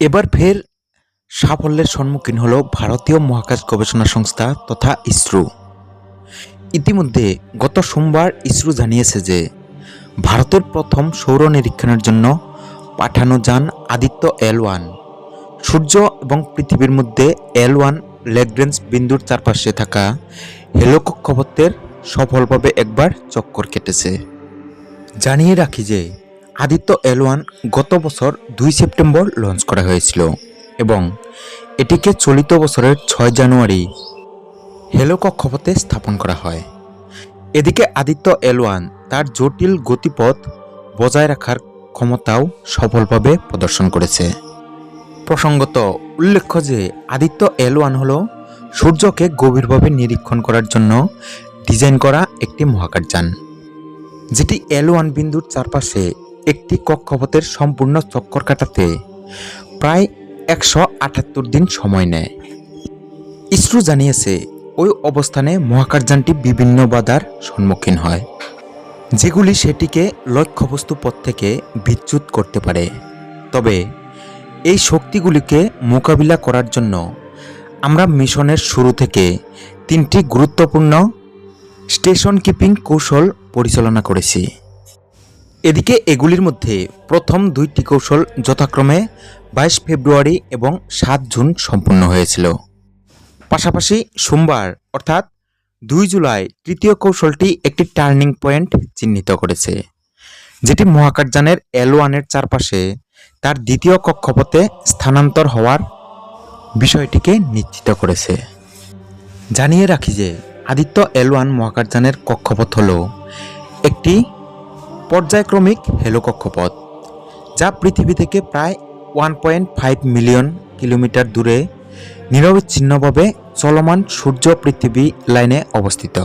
এবার ফের সাফল্যের সম্মুখীন হলো ভারতীয় মহাকাশ গবেষণা সংস্থা তথা ইসরো। ইতিমধ্যে গত সোমবার ইসরো জানিয়েছে যে, ভারতের প্রথম সৌর নিরীক্ষণের জন্য পাঠানো যান আদিত্য এল ওয়ান। সূর্য এবং পৃথিবীর মধ্যে এল ওয়ান ল্যাগ্রেঞ্জ বিন্দুর চারপাশে থাকা হেলো কক্ষপথের সফলভাবে একবার চক্কর কেটেছে। জানিয়ে রাখি যে আদিত্য এল ওয়ান গত বছর দুই সেপ্টেম্বর লঞ্চ করা হয়েছিল এবং এটিকে চলিত বছরের ছয় জানুয়ারি হেলো কক্ষপথে স্থাপন করা হয়। এদিকে আদিত্য এল ওয়ান তার জটিল গতিপথ বজায় রাখার ক্ষমতাও সফলভাবে প্রদর্শন করেছে। প্রসঙ্গত উল্লেখ্য যে আদিত্য এল ওয়ান হল সূর্যকে গভীরভাবে নিরীক্ষণ করার জন্য ডিজাইন করা একটি মহাকাশযান, যেটি এল ওয়ান বিন্দুর চারপাশে একটি কক্ষপথের সম্পূর্ণ চক্কর কাটাতে প্রায় একশো আটাত্তর দিন সময় নেয়। ইসরো জানিয়েছে, ওই অবস্থানে মহাকাশযানটি বিভিন্ন বাধার সম্মুখীন হয়, যেগুলি সেটিকে লক্ষ্যবস্তু পথ থেকে বিচ্যুত করতে পারে। তবে এই শক্তিগুলিকে মোকাবিলা করার জন্য আমরা মিশনের শুরু থেকে তিনটি গুরুত্বপূর্ণ স্টেশন কিপিং কৌশল পরিচালনা করেছি। এদিকে এগুলির মধ্যে প্রথম দুইটি কৌশল যথাক্রমে বাইশ ফেব্রুয়ারি এবং সাত জুন সম্পূর্ণ হয়েছিল। পাশাপাশি সোমবার, অর্থাৎ দুই জুলাই, তৃতীয় কৌশলটি একটি টার্নিং পয়েন্ট চিহ্নিত করেছে, যেটি মহাকাশযানের এল ওয়ানের চারপাশে তার দ্বিতীয় কক্ষপথে স্থানান্তর হওয়ার বিষয়টিকে নিশ্চিত করেছে। জানিয়ে রাখি যে আদিত্য এল ওয়ান মহাকাশযানের কক্ষপথ হল একটি পর্যায়ক্রমিক হেলো কক্ষপথ যা পৃথিবী থেকে প্রায় one point five million kilometre দূরে নিরবিচ্ছিন্নভাবে চলমান সূর্য পৃথিবী লাইনে অবস্থিত।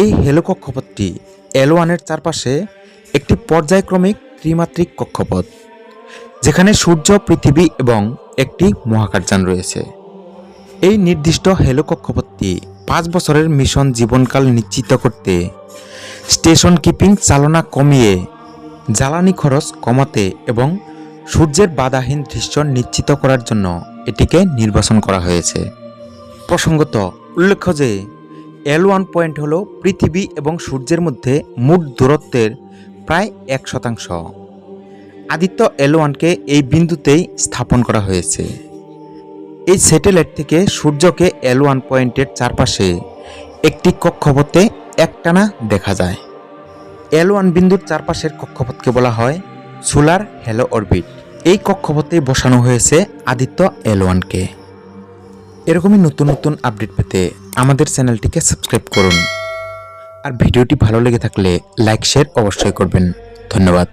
এই হেলো কক্ষপথটি এল ওয়ানের চারপাশে একটি পর্যায়ক্রমিক ত্রিমাত্রিক কক্ষপথ, যেখানে সূর্য পৃথিবী এবং একটি মহাকাশযান রয়েছে। এই নির্দিষ্ট হেলো কক্ষপথটি পাঁচ বছরের মিশন জীবনকাল নিশ্চিত করতে স্টেশন কিপিং চালনা কমিয়ে, জ্বালানি খরচ কমাতে এবং সূর্যের বাধাহীন দৃশ্য নিশ্চিত করার জন্য এটিকে নির্বাচন করা হয়েছে। প্রসঙ্গত, উল্লেখ্য যে এল ওয়ান পয়েন্ট হল পৃথিবী এবং সূর্যের মধ্যে মোট দূরত্বের প্রায় এক শতাংশ। আদিত্য এল ওয়ানকে এই বিন্দুতেই স্থাপন করা হয়েছে। এই স্যাটেলাইট থেকে সূর্যকে এল ওয়ান পয়েন্টের চারপাশে একটি কক্ষপথে একটানা দেখা যায়। এল ওয়ান বিন্দুর চারপাশের কক্ষপথকে বলা হয় সোলার হ্যালো অরবিট। এই কক্ষপথে বসানো হয়েছে আদিত্য এল ওয়ানকে। এরকমই নতুন নতুন আপডেট পেতে আমাদের চ্যানেলটিকে সাবস্ক্রাইব করুন। আর ভিডিওটি ভালো লেগে থাকলে লাইক, শেয়ার অবশ্যই করবেন। ধন্যবাদ।